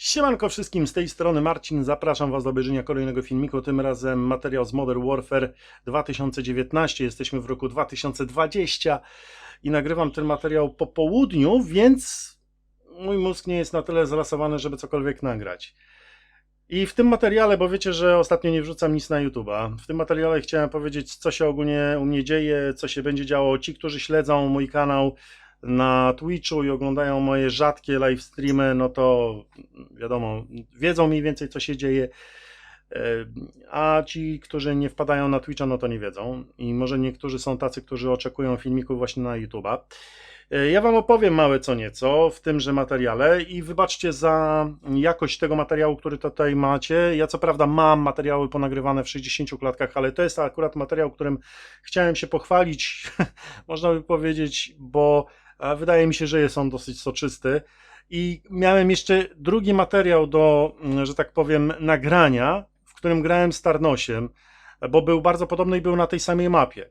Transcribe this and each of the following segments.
Siemanko wszystkim, z tej strony Marcin, zapraszam Was do obejrzenia kolejnego filmiku, tym razem materiał z Modern Warfare 2019, jesteśmy w roku 2020 i nagrywam ten materiał po południu, więc mój mózg nie jest na tyle zalasowany, żeby cokolwiek nagrać. I w tym materiale, bo wiecie, że ostatnio nie wrzucam nic na YouTube'a, w tym materiale chciałem powiedzieć, co się ogólnie u mnie dzieje, co się będzie działo. Ci, którzy śledzą mój kanał, na Twitchu i oglądają moje rzadkie live streamy, no to wiadomo, wiedzą mniej więcej co się dzieje. E, a ci, którzy nie wpadają na Twitcha, no to nie wiedzą. I może niektórzy są tacy, którzy oczekują filmików właśnie na YouTube'a. E, ja Wam opowiem małe co nieco w tymże materiale i wybaczcie za jakość tego materiału, który tutaj macie. Ja co prawda mam materiały ponagrywane w 60 klatkach, ale to jest akurat materiał, którym chciałem się pochwalić, można by powiedzieć, bo wydaje mi się, że jest on dosyć soczysty. I miałem jeszcze drugi materiał do, mm, że tak powiem, nagrania, w którym grałem z Tarnosiem, bo był bardzo podobny i był na tej samej mapie.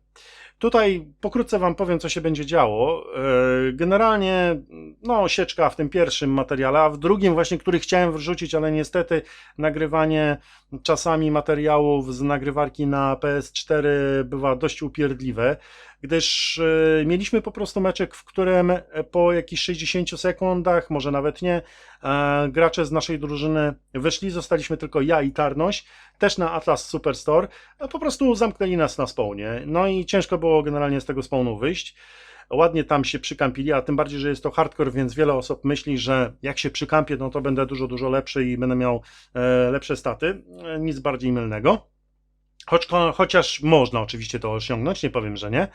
Tutaj pokrótce Wam powiem, co się będzie działo. E, generalnie, no, sieczka w tym pierwszym materiale, a w drugim, właśnie, który chciałem wrzucić, ale niestety nagrywanie czasami materiałów z nagrywarki na PS4 bywa dość upierdliwe gdyż e, mieliśmy po prostu meczek, w którym po jakichś 60 sekundach, może nawet nie, e, gracze z naszej drużyny wyszli, zostaliśmy tylko ja i Tarnoś, też na Atlas Superstore, po prostu zamknęli nas na spawnie, no i ciężko było generalnie z tego spawnu wyjść ładnie tam się przykampili, a tym bardziej, że jest to hardcore, więc wiele osób myśli, że jak się przykampię, no to będę dużo, dużo lepszy i będę miał e, lepsze staty. Nic bardziej mylnego. Choć, chociaż można oczywiście to osiągnąć, nie powiem, że nie.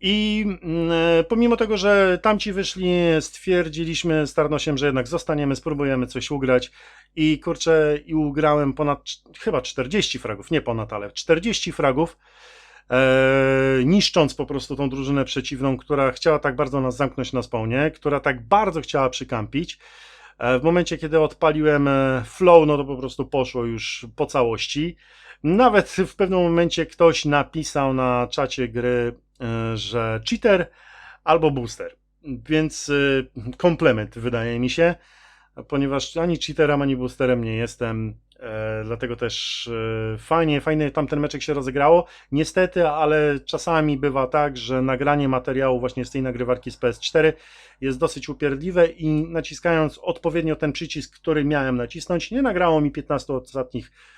I mm, e, pomimo tego, że tamci wyszli, stwierdziliśmy z Tarnosiem, że jednak zostaniemy, spróbujemy coś ugrać. I kurczę, i ugrałem ponad chyba 40 fragów, nie ponad, ale 40 fragów. E, niszcząc po prostu tą drużynę przeciwną, która chciała tak bardzo nas zamknąć na spawnie, która tak bardzo chciała przykampić. E, w momencie, kiedy odpaliłem e, flow, no to po prostu poszło już po całości. Nawet w pewnym momencie ktoś napisał na czacie gry, e, że cheater albo booster. Więc komplement wydaje mi się, ponieważ ani cheaterem, ani boosterem nie jestem. E, dlatego też fajnie, fajnie tamten meczek się rozegrało. Niestety, ale czasami bywa tak, że nagranie materiału właśnie z tej nagrywarki z PS4 jest dosyć upierdliwe i naciskając odpowiednio ten przycisk, który miałem nacisnąć, nie nagrało mi 15 ostatnich E,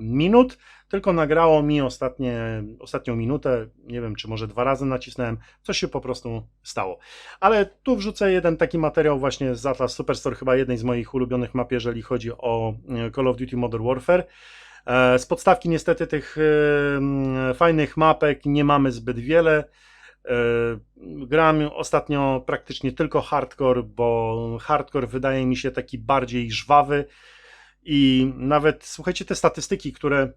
minut, tylko nagrało mi ostatnie, ostatnią minutę, nie wiem czy może dwa razy nacisnąłem, coś się po prostu stało. Ale tu wrzucę jeden taki materiał właśnie z Atlas Superstore, chyba jednej z moich ulubionych map, jeżeli chodzi o e, Call of Duty Modern Warfare. E, z podstawki niestety tych fajnych mapek nie mamy zbyt wiele. Gram ostatnio praktycznie tylko hardcore, bo hardcore wydaje mi się taki bardziej żwawy, i nawet słuchajcie, te statystyki, które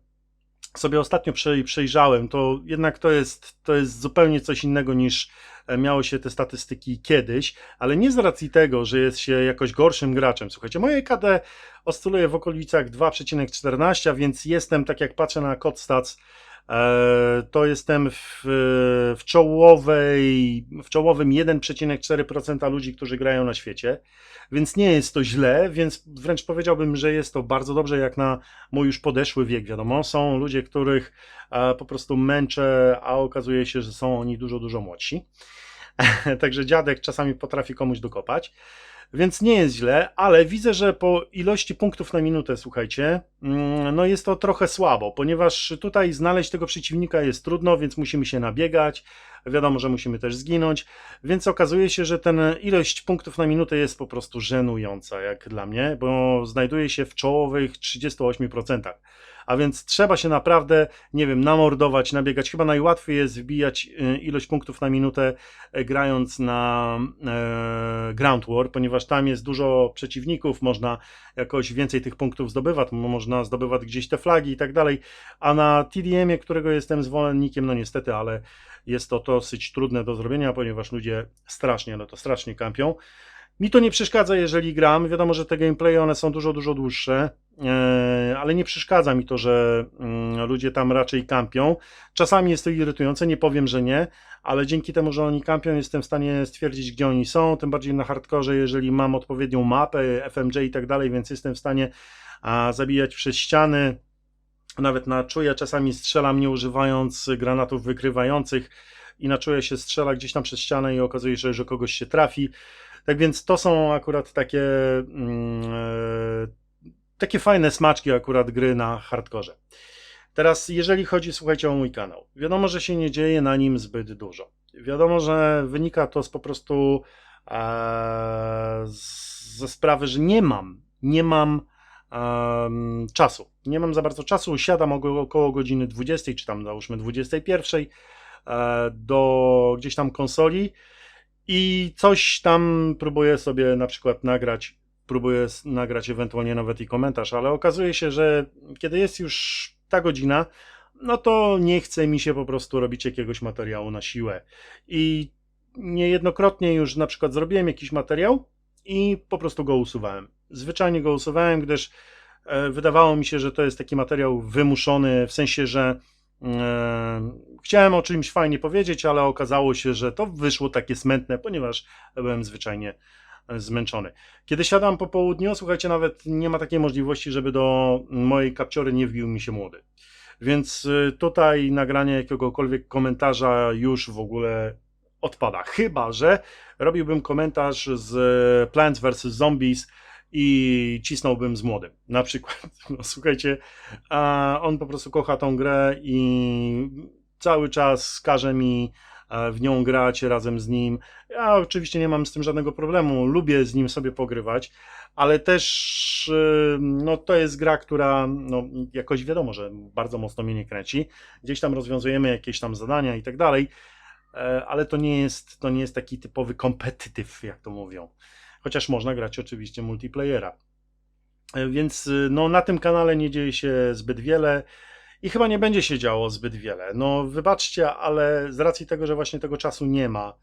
sobie ostatnio przejrzałem, to jednak to jest, to jest zupełnie coś innego niż e, miało się te statystyki kiedyś, ale nie z racji tego, że jest się jakoś gorszym graczem. Słuchajcie, moje KD oscyluje w okolicach 2,14, a więc jestem, tak jak patrzę na CodStats, to jestem w, w, czołowej, w czołowym 1,4% ludzi, którzy grają na świecie więc nie jest to źle, więc wręcz powiedziałbym, że jest to bardzo dobrze, jak na mój już podeszły wiek, wiadomo. Są ludzie, których e, po prostu męczę, a okazuje się, że są oni dużo, dużo młodsi. Także dziadek czasami potrafi komuś dokopać więc nie jest źle, ale widzę, że po ilości punktów na minutę, słuchajcie, mm, no jest to trochę słabo, ponieważ tutaj znaleźć tego przeciwnika jest trudno, więc musimy się nabiegać, wiadomo, że musimy też zginąć, więc okazuje się, że ten ilość punktów na minutę jest po prostu żenująca, jak dla mnie, bo znajduje się w czołowych 38% a więc trzeba się naprawdę, nie wiem, namordować, nabiegać. Chyba najłatwiej jest wbijać y, ilość punktów na minutę e, grając na e, Ground War, ponieważ tam jest dużo przeciwników, można jakoś więcej tych punktów zdobywać, można zdobywać gdzieś te flagi i tak dalej, a na TDM-ie, którego jestem zwolennikiem, no niestety, ale jest to dosyć trudne do zrobienia, ponieważ ludzie strasznie, no to strasznie kampią. Mi to nie przeszkadza, jeżeli gram. Wiadomo, że te gameplaye one są dużo, dużo dłuższe, e, ale nie przeszkadza mi to, że mm, ludzie tam raczej kampią. Czasami jest to irytujące, nie powiem, że nie, ale dzięki temu, że oni kampią, jestem w stanie stwierdzić, gdzie oni są. Tym bardziej na hardkorze, jeżeli mam odpowiednią mapę, FMJ i tak dalej, więc jestem w stanie zabijać przez ściany. Nawet na czuje czasami strzelam, nie używając granatów wykrywających i na czuje się strzela gdzieś tam przez ścianę i okazuje się, że kogoś się trafi. Tak więc to są akurat takie, mm, e, takie fajne smaczki akurat gry na hardkorze. Teraz, jeżeli chodzi, słuchajcie, o mój kanał. Wiadomo, że się nie dzieje na nim zbyt dużo. Wiadomo, że wynika to z po prostu e, ze sprawy, że nie mam, nie mam em, czasu. Nie mam za bardzo czasu. Siadam około godziny 20, czy tam załóżmy 21 e, do gdzieś tam konsoli i coś tam próbuję sobie na przykład nagrać. Próbuję nagrać ewentualnie nawet i komentarz, ale okazuje się, że kiedy jest już ta godzina, no to nie chce mi się po prostu robić jakiegoś materiału na siłę. I niejednokrotnie już na przykład zrobiłem jakiś materiał i po prostu go usuwałem. Zwyczajnie go usuwałem, gdyż e, wydawało mi się, że to jest taki materiał wymuszony, w sensie, że e, chciałem o czymś fajnie powiedzieć, ale okazało się, że to wyszło takie smętne, ponieważ byłem zwyczajnie e, zmęczony. Kiedy siadam po południu, słuchajcie, nawet nie ma takiej możliwości, żeby do mojej kapciory nie wbił mi się młody. Więc y, tutaj nagranie jakiegokolwiek komentarza już w ogóle odpada. Chyba, że robiłbym komentarz z Plants vs. Zombies i cisnąłbym z młodym. Na przykład. No, słuchajcie, on po prostu kocha tą grę i cały czas każe mi e, w nią grać razem z nim. Ja oczywiście nie mam z tym żadnego problemu, lubię z nim sobie pogrywać, ale też y, no, to jest gra, która no, jakoś wiadomo, że bardzo mocno mnie nie kręci. Gdzieś tam rozwiązujemy jakieś tam zadania i tak dalej, e, ale to nie jest, to nie jest taki typowy competitive, jak to mówią. Chociaż można grać oczywiście multiplayera. E, Więc no, na tym kanale nie dzieje się zbyt wiele i chyba nie będzie się działo zbyt wiele. No wybaczcie, ale z racji tego, że właśnie tego czasu nie ma,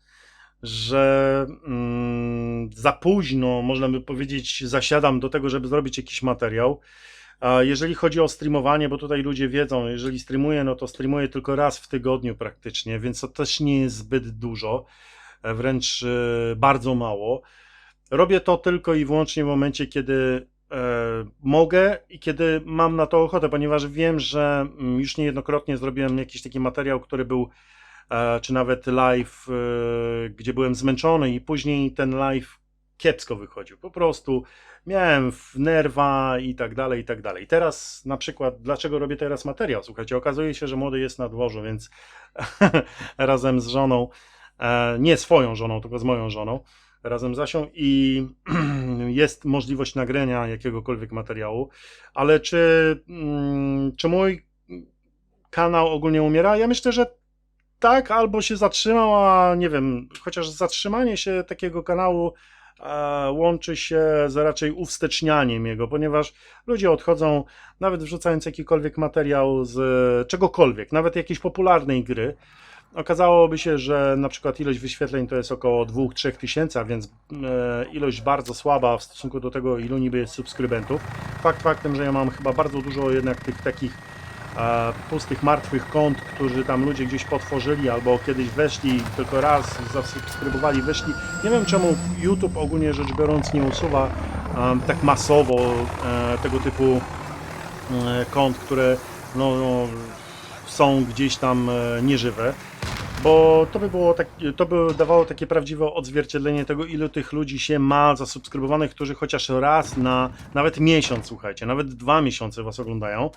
że mm, za późno, można by powiedzieć, zasiadam do tego, żeby zrobić jakiś materiał. Jeżeli chodzi o streamowanie, bo tutaj ludzie wiedzą, jeżeli streamuję, no to streamuję tylko raz w tygodniu praktycznie, więc to też nie jest zbyt dużo, wręcz e, bardzo mało. Robię to tylko i wyłącznie w momencie, kiedy mogę i kiedy mam na to ochotę, ponieważ wiem, że mm, już niejednokrotnie zrobiłem jakiś taki materiał, który był e, czy nawet live, e, gdzie byłem zmęczony i później ten live kiepsko wychodził. Po prostu miałem nerwa i tak dalej, i tak dalej. Teraz na przykład, dlaczego robię teraz materiał? Słuchajcie, okazuje się, że młody jest na dworzu, więc razem z żoną, e, nie swoją żoną, tylko z moją żoną, razem z Asią i jest możliwość nagrania jakiegokolwiek materiału, ale czy, mm, czy mój kanał ogólnie umiera? Ja myślę, że tak, albo się zatrzymał, a nie wiem, chociaż zatrzymanie się takiego kanału e, łączy się z raczej uwstecznianiem jego, ponieważ ludzie odchodzą, nawet wrzucając jakikolwiek materiał z czegokolwiek, nawet jakiejś popularnej gry, okazałoby się, że na przykład ilość wyświetleń to jest około 2-3 tysięcy, a więc e, ilość bardzo słaba w stosunku do tego, ilu niby jest subskrybentów. Fakt faktem, że ja mam chyba bardzo dużo jednak tych takich e, pustych, martwych kont, którzy tam ludzie gdzieś potworzyli albo kiedyś weszli, tylko raz zasubskrybowali, wyszli. Nie wiem czemu YouTube ogólnie rzecz biorąc nie usuwa e, tak masowo tego typu kont, które no, no, są gdzieś tam nieżywe, bo to by było tak, to by dawało takie prawdziwe odzwierciedlenie tego, ilu tych ludzi się ma zasubskrybowanych, którzy chociaż raz na nawet miesiąc, słuchajcie, nawet dwa miesiące was oglądają,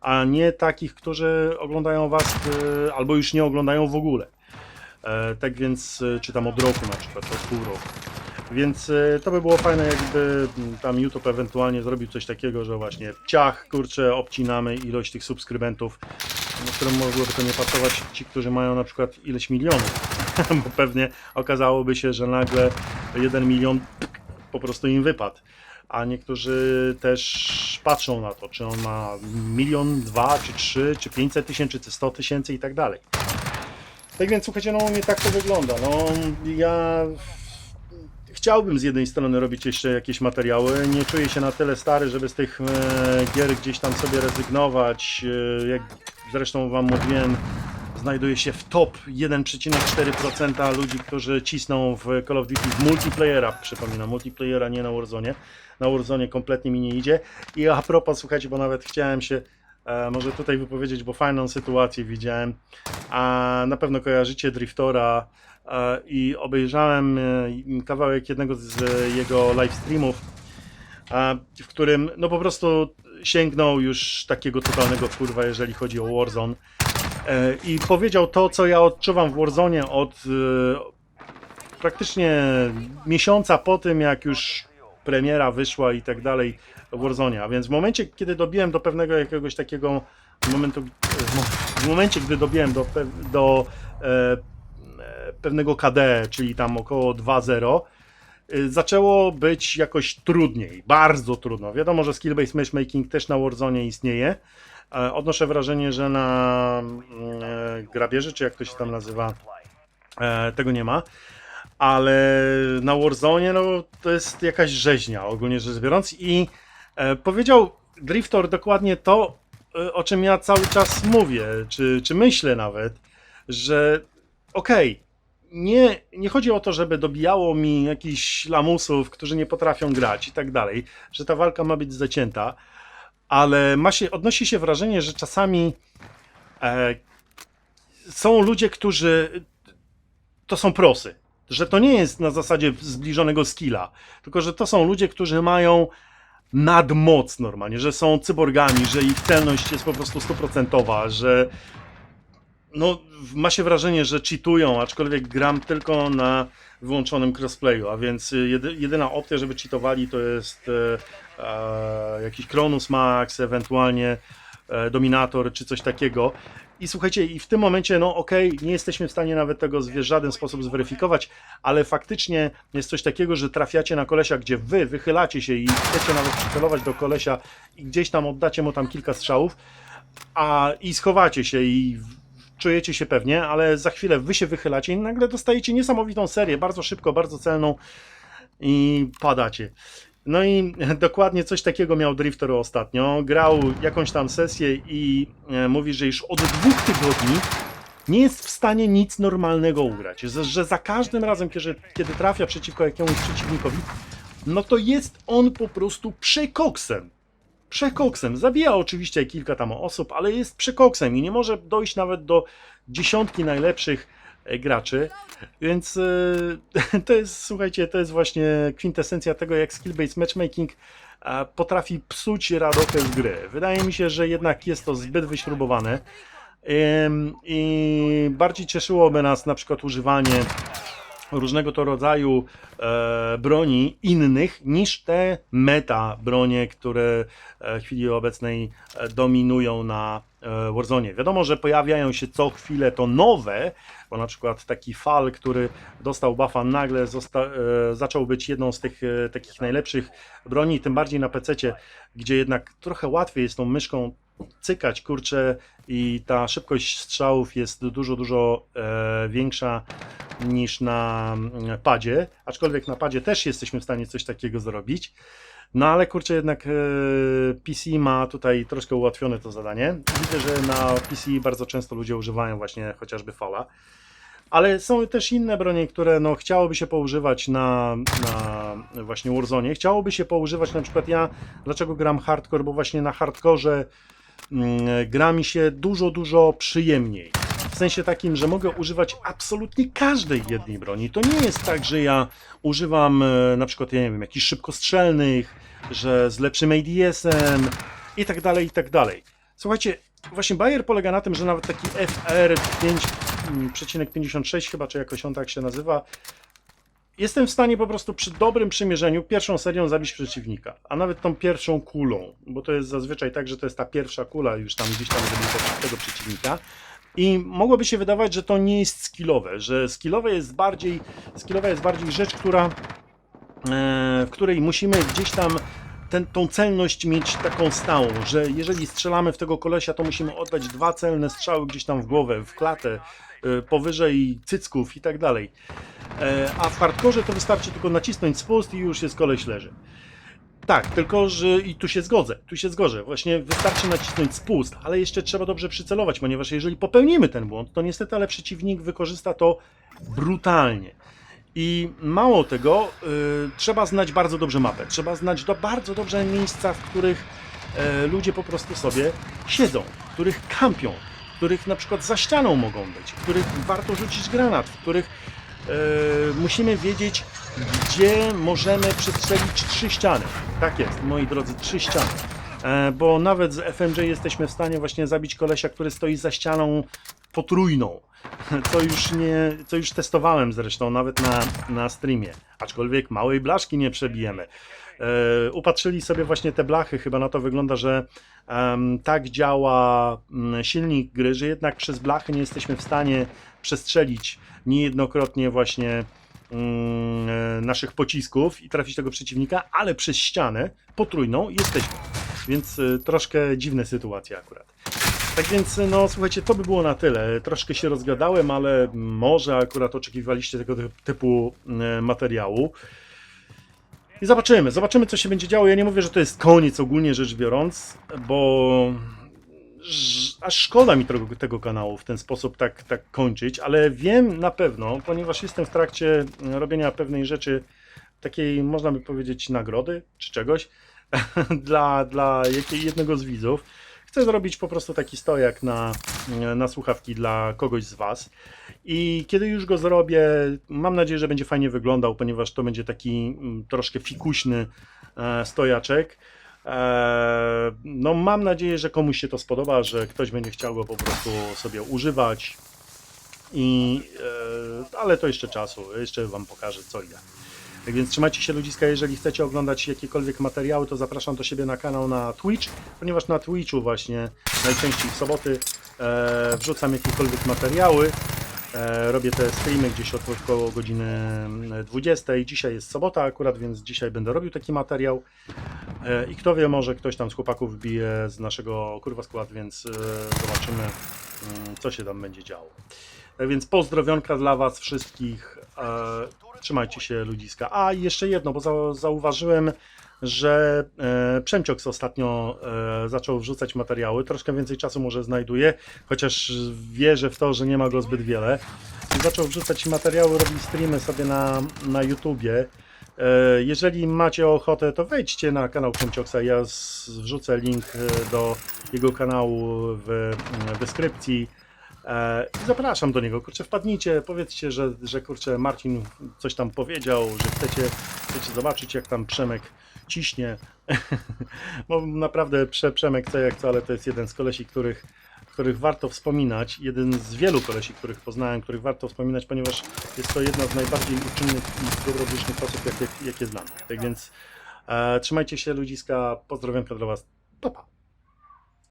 a nie takich, którzy oglądają was e, albo już nie oglądają w ogóle. E, tak więc, e, czy tam od roku na przykład, od pół roku. Więc to by było fajne, jakby tam YouTube ewentualnie zrobił coś takiego, że właśnie ciach, kurczę, obcinamy ilość tych subskrybentów, no, którym mogłoby to nie pasować ci, którzy mają na przykład ileś milionów, bo pewnie okazałoby się, że nagle jeden milion po prostu im wypadł. A niektórzy też patrzą na to, czy on ma milion, dwa, czy trzy, czy pięćset tysięcy, czy sto tysięcy i tak dalej. Tak więc słuchajcie, no mnie tak to wygląda. No ja chciałbym z jednej strony robić jeszcze jakieś materiały. Nie czuję się na tyle stary, żeby z tych e, gier gdzieś tam sobie rezygnować. E, jak zresztą wam mówiłem, znajduje się w top 1,4% ludzi, którzy cisną w Call of Duty w multiplayera. Przypominam, multiplayera nie na Warzone. Na Warzone kompletnie mi nie idzie. I a propos, słuchajcie, bo nawet chciałem się e, może tutaj wypowiedzieć, bo fajną sytuację widziałem. A na pewno kojarzycie Driftora e, i obejrzałem e, kawałek jednego z jego live streamów, e, w którym no po prostu sięgnął już takiego totalnego kurwa, jeżeli chodzi o Warzone. E, I powiedział to, co ja odczuwam w Warzone od e, praktycznie miesiąca po tym, jak już premiera wyszła i tak dalej w Warzone. A więc w momencie, kiedy dobiłem do pewnego jakiegoś takiego momentu, w mo- w momencie, gdy dobiłem do, do e, e, pewnego KD, czyli tam około 2.0, y, zaczęło być jakoś trudniej, bardzo trudno. Wiadomo, że skill-based matchmaking też na Warzone istnieje. E, Odnoszę wrażenie, że na mm, e, grabieży, czy jak to się tam nazywa, e, tego nie ma. Ale na Warzone no, to jest jakaś rzeźnia, ogólnie rzecz biorąc. I powiedział Driftor dokładnie to, o czym ja cały czas mówię, czy, czy myślę nawet, że okej, nie, nie chodzi o to, żeby dobijało mi jakichś lamusów, którzy nie potrafią grać i tak dalej, że ta walka ma być zacięta, ale ma się, odnosi się wrażenie, że czasami e, są ludzie, którzy to są prosy, że to nie jest na zasadzie zbliżonego skilla, tylko że to są ludzie, którzy mają nadmoc normalnie, że są cyborgami, że ich celność jest po prostu stuprocentowa, że no, ma się wrażenie, że cheatują, aczkolwiek gram tylko na wyłączonym crossplayu, a więc y, jedy, jedyna opcja, żeby cheatowali to jest e, jakiś Cronus Max, ewentualnie e, Dominator czy coś takiego. I słuchajcie, i w tym momencie, no okej, nie jesteśmy w stanie nawet tego w żaden sposób zweryfikować, ale faktycznie jest coś takiego, że trafiacie na kolesia, gdzie wy wychylacie się i chcecie nawet przycelować do kolesia i gdzieś tam oddacie mu tam kilka strzałów, a i schowacie się i czujecie się pewnie, ale za chwilę wy się wychylacie i nagle dostajecie niesamowitą serię, bardzo szybko, bardzo celną i padacie. No i dokładnie coś takiego miał Drifter ostatnio. Grał jakąś tam sesję i e, mówi, że już od dwóch tygodni nie jest w stanie nic normalnego ugrać. Że, że za każdym razem, kiedy, kiedy trafia przeciwko jakiemuś przeciwnikowi, no to jest on po prostu przekoksem. Przekoksem. Zabija oczywiście kilka tam osób, ale jest przekoksem i nie może dojść nawet do dziesiątki najlepszych e, graczy. Więc e, to jest, słuchajcie, to jest właśnie kwintesencja tego, jak skill-based matchmaking potrafi psuć radochę z gry. Wydaje mi się, że jednak jest to zbyt wyśrubowane. I bardziej cieszyłoby nas na przykład używanie różnego to rodzaju e, broni innych niż te meta bronie, które e, w chwili obecnej e, dominują na e, Warzone. Wiadomo, że pojawiają się co chwilę to nowe, bo na przykład taki fal, który dostał buffa nagle e, zaczął być jedną z tych e, takich najlepszych broni, tym bardziej na PC, gdzie jednak trochę łatwiej jest tą myszką cykać, kurczę, i ta szybkość strzałów jest dużo, dużo e, większa niż na mm, padzie, aczkolwiek na padzie też jesteśmy w stanie coś takiego zrobić. No ale kurczę, jednak e, PC ma tutaj troszkę ułatwione to zadanie. Widzę, że na PC bardzo często ludzie używają właśnie chociażby fala. Ale są też inne bronie, które no, chciałoby się poużywać na, na właśnie Warzone. Chciałoby się poużywać na przykład ja, dlaczego gram hardcore, bo właśnie na hardkorze gra mi się dużo, dużo przyjemniej. W sensie takim, że mogę używać absolutnie każdej jednej broni. To nie jest tak, że ja używam e, na przykład, ja nie wiem, jakichś szybkostrzelnych, że z lepszym ADS-em i tak dalej, i tak dalej. Słuchajcie, właśnie Bayer polega na tym, że nawet taki FR 5,56 chyba, czy jakoś on tak się nazywa, jestem w stanie po prostu przy dobrym przymierzeniu pierwszą serią zabić przeciwnika, a nawet tą pierwszą kulą, bo to jest zazwyczaj tak, że to jest ta pierwsza kula już tam gdzieś tam zabita tego przeciwnika. I mogłoby się wydawać, że to nie jest skillowe, że skillowe jest bardziej, skillowa jest bardziej rzecz, która, e, w której musimy gdzieś tam ten, tą celność mieć taką stałą, że jeżeli strzelamy w tego kolesia, to musimy oddać dwa celne strzały gdzieś tam w głowę, w klatę powyżej cycków i tak dalej. E, A w hardkorze to wystarczy tylko nacisnąć spust i już jest koleś leży. Tak, tylko że i tu się zgodzę, tu się zgodzę. Właśnie wystarczy nacisnąć spust, ale jeszcze trzeba dobrze przycelować, ponieważ jeżeli popełnimy ten błąd, to niestety, ale przeciwnik wykorzysta to brutalnie. I mało tego, y, trzeba znać bardzo dobrze mapę. Trzeba znać do, bardzo dobrze miejsca, w których e, ludzie po prostu sobie siedzą, w których kampią, których na przykład za ścianą mogą być, w których warto rzucić granat, w których e, musimy wiedzieć, gdzie możemy przestrzelić trzy ściany. Tak jest, moi drodzy, trzy ściany. E, bo nawet z FMJ jesteśmy w stanie właśnie zabić kolesia, który stoi za ścianą potrójną. Co już nie, co już testowałem zresztą nawet na, na streamie. Aczkolwiek małej blaszki nie przebijemy. E, upatrzyli sobie właśnie te blachy, chyba na to wygląda, że tak działa mm, silnik gry, że jednak przez blachy nie jesteśmy w stanie przestrzelić niejednokrotnie właśnie mm, e, naszych pocisków i trafić tego przeciwnika, ale przez ścianę potrójną jesteśmy. Więc e, troszkę dziwne sytuacje akurat. Tak więc, no słuchajcie, to by było na tyle. Troszkę się rozgadałem, ale może akurat oczekiwaliście tego ty- typu materiału. I zobaczymy, zobaczymy co się będzie działo. Ja nie mówię, że to jest koniec ogólnie rzecz biorąc, bo aż szkoda mi tego, tego kanału w ten sposób tak, tak kończyć, ale wiem na pewno, ponieważ jestem w trakcie robienia pewnej rzeczy, takiej można by powiedzieć nagrody czy czegoś dla, dla jednego z widzów. Chcę zrobić po prostu taki stojak na, na słuchawki dla kogoś z Was. I kiedy już go zrobię, mam nadzieję, że będzie fajnie wyglądał, ponieważ to będzie taki mm, troszkę fikuśny e, stojaczek. E, no, mam nadzieję, że komuś się to spodoba, że ktoś będzie chciał go po prostu sobie używać. I, e, ale to jeszcze czasu, jeszcze Wam pokażę co i jak. Tak więc trzymajcie się ludziska, jeżeli chcecie oglądać jakiekolwiek materiały, to zapraszam do siebie na kanał na Twitch, ponieważ na Twitchu właśnie najczęściej w soboty e, wrzucam jakiekolwiek materiały. E, robię te streamy gdzieś około godziny 20. Dzisiaj jest sobota akurat, więc dzisiaj będę robił taki materiał. E, I kto wie, może ktoś tam z chłopaków wbije z naszego kurwa skład, więc e, zobaczymy, mm, co się tam będzie działo. Tak więc pozdrowionka dla Was wszystkich. E, trzymajcie się ludziska. A jeszcze jedno, bo za, zauważyłem, że e, Przemcioks ostatnio e, zaczął wrzucać materiały. Troszkę więcej czasu może znajduje, chociaż wierzę w to, że nie ma go zbyt wiele. Zaczął wrzucać materiały, robi streamy sobie na, na YouTubie. Jeżeli macie ochotę, to wejdźcie na kanał Przemcioksa. Ja wrzucę link do jego kanału w w deskrypcji. E, i Zapraszam do niego, kurczę, wpadnijcie, powiedzcie, że, że kurczę, Marcin coś tam powiedział, że chcecie, chcecie zobaczyć, jak tam Przemek ciśnie. Bo naprawdę Prze, Przemek co jak co, ale to jest jeden z kolesi, których, których warto wspominać. Jeden z wielu kolesi, których poznałem, których warto wspominać, ponieważ jest to jedna z najbardziej uczynnych i dobrodusznych osób, jakie, jakie znam. Tak więc e, trzymajcie się ludziska, pozdrowionka dla Was. Pa, pa.